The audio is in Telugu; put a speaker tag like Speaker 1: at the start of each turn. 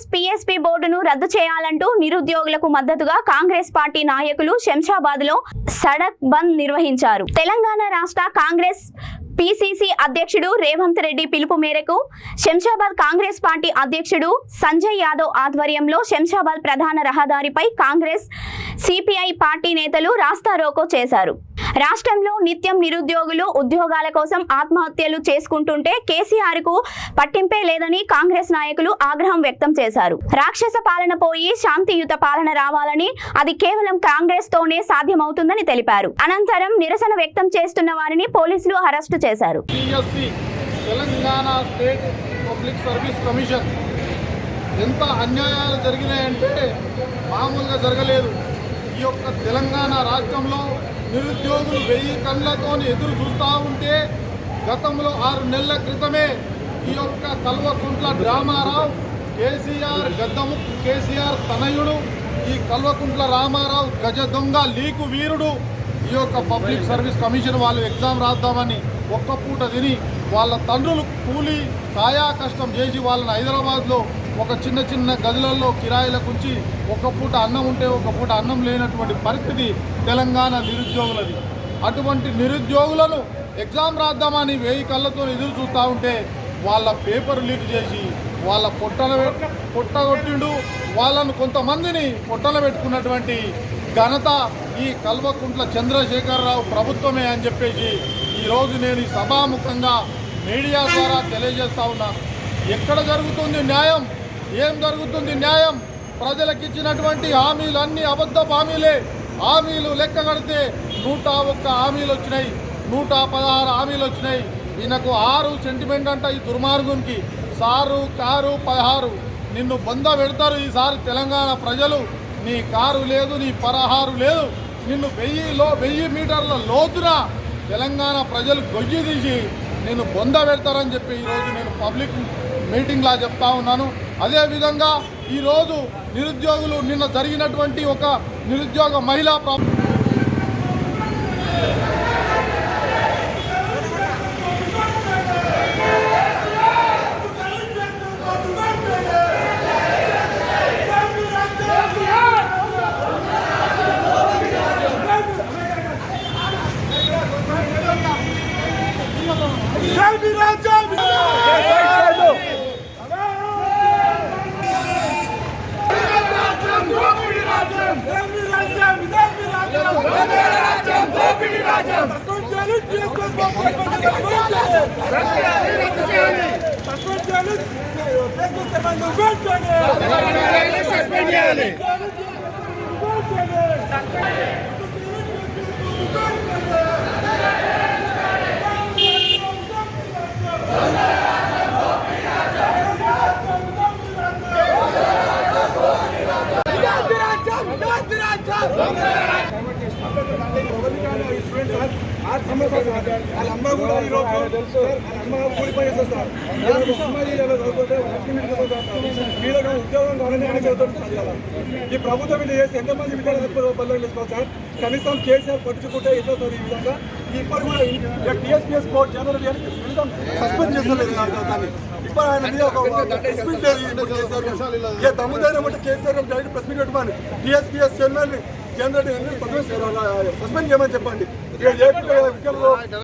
Speaker 1: కాంగ్రెస్ పీఎస్పీ బోర్డును రద్దు చేయాలంటూ నిరుద్యోగులకు మద్దతుగా కాంగ్రెస్ పార్టీ నాయకులు శంషాబాద్లో సడక్ బంద్ నిర్వహించారు. తెలంగాణ రాష్ట్ర కాంగ్రెస్ పిసిసి అధ్యక్షుడు రేవంత్ రెడ్డి పిలుపు మేరకు శంషాబాద్ కాంగ్రెస్ పార్టీ అధ్యక్షుడు సంజయ్ యాదవ్ ఆధ్వర్యంలో శంషాబాద్ ప్రధాన రహదారిపై కాంగ్రెస్ సిపిఐ పార్టీ నేతలు రాస్తా రోకో చేశారు. రాష్ట్రంలో నిత్యం నిరుద్యోగులు ఉద్యోగాల కోసం ఆత్మహత్యలు చేసుకుంటుంటే కేసీఆర్కు పట్టింపే లేదని కాంగ్రెస్ నాయకులు ఆగ్రహం వ్యక్తం చేశారు. రాక్షస పాలన పోయి శాంతియుత పాలన రావాలని అది కేవలం కాంగ్రెస్ తోనే సాధ్యమవుతుందని తెలిపారు. అనంతరం నిరసన వ్యక్తం చేస్తున్న వారిని పోలీసులు అరెస్టు చేశారు.
Speaker 2: చేశారు. Telangana state public service commission ఎంత అన్యాయాలు జరిగినాయంటే మామూలుగా జరగలేదు. ఈ యొక్క తెలంగాణ రాష్ట్రంలో నిరుద్యోగులు వెయ్యి కళ్ళతో ఎదురు చూస్తూ ఉంటే గతంలో ఆరు నెలల క్రితమే ఈ యొక్క కల్వకుంట్ల రామారావు కేసీఆర్ గద్దము కేసీఆర్ తనయుడు ఈ కల్వకుంట్ల రామారావు గజ దొంగ లీకు వీరుడు ఈ యొక్క పబ్లిక్ సర్వీస్ కమిషన్ వాళ్ళు ఎగ్జామ్ రాద్దామని ఒక్క పూట తిని వాళ్ళ తండ్రులు కూలి కాయా కష్టం చేసి వాళ్ళని హైదరాబాద్లో ఒక చిన్న చిన్న గదులలో కిరాయిలకు ఉంచి ఒక పూట అన్నం ఉంటే ఒక పూట అన్నం లేనటువంటి పరిస్థితి తెలంగాణ నిరుద్యోగులది. అటువంటి నిరుద్యోగులను ఎగ్జామ్ రాద్దామని వేయి కళ్ళతో ఎదురు చూస్తూ ఉంటే వాళ్ళ పేపర్ లీక్ చేసి వాళ్ళ పొట్టల పొట్టగొట్టిండు వాళ్ళను కొంతమందిని పొట్టలు పెట్టుకున్నటువంటి ఘనత ఈ కల్వకుంట్ల చంద్రశేఖరరావు ప్రభుత్వమే అని చెప్పేసి ఈరోజు నేను ఈ సభాముఖంగా మీడియా ద్వారా తెలియజేస్తా ఉన్నా. ఎక్కడ జరుగుతుంది న్యాయం? ఏం జరుగుతుంది న్యాయం? ప్రజలకు ఇచ్చినటువంటి హామీలు అన్ని అబద్ధపు హామీలే. హామీలు లెక్క కడితే నూట ఒక్క హామీలు వచ్చినాయి. నూట పదహారు హామీలు వచ్చినాయి. ఈయనకు ఆరు సెంటిమెంట్ అంట ఈ దుర్మార్గునికి. సారు కారు పదహారు. నిన్ను బొంద పెడతారు ఈసారి తెలంగాణ ప్రజలు. నీ కారు లేదు నీ పరహారు లేదు. నిన్ను వెయ్యిలో వెయ్యి మీటర్ల లోతున తెలంగాణ ప్రజలు గొయ్యి తీసి నేను బొంద పెడతారని చెప్పి ఈరోజు నేను పబ్లిక్ మీటింగ్లా చెప్తా ఉన్నాను. అదేవిధంగా ఈరోజు నిరుద్యోగులు నిన్న జరిగినటువంటి ఒక నిరుద్యోగ మహిళా ప్రా
Speaker 3: చేయాలి అమ్మ కూడా ఈరోజు సార్, సార్ ఈరోజు చదువుకుంటే లక్ష్మీ వీళ్ళకి ఉద్యోగం కావాలని ఆయన ఈ ప్రభుత్వం ఇది చేసి ఎంతమంది విద్యార్థులు బదిలీ చేసుకోవాలి సార్? కనీసం కేసీఆర్ పట్టించుకుంటే ఇట్లా సార్ ఈ విధంగా? ఇప్పుడు కూడా టీఎస్పీఎస్ కోర్టు జనరల్ సస్పెండ్ చేస్తలేదు ఆ దాన్ని. ఇప్పుడు ఆయన మీద ఒక ప్రెస్ మీట్ కేసీఆర్ గారు. ఏ దమ్ముదైన ఉంటే కేసీఆర్ డైరెక్ట్ ప్రెస్ మీట్ పెట్టుకోండి. టీఎస్పీఎస్ చైర్మన్ జనరల్ సస్పెండ్ చేయమని చెప్పండి. ఇక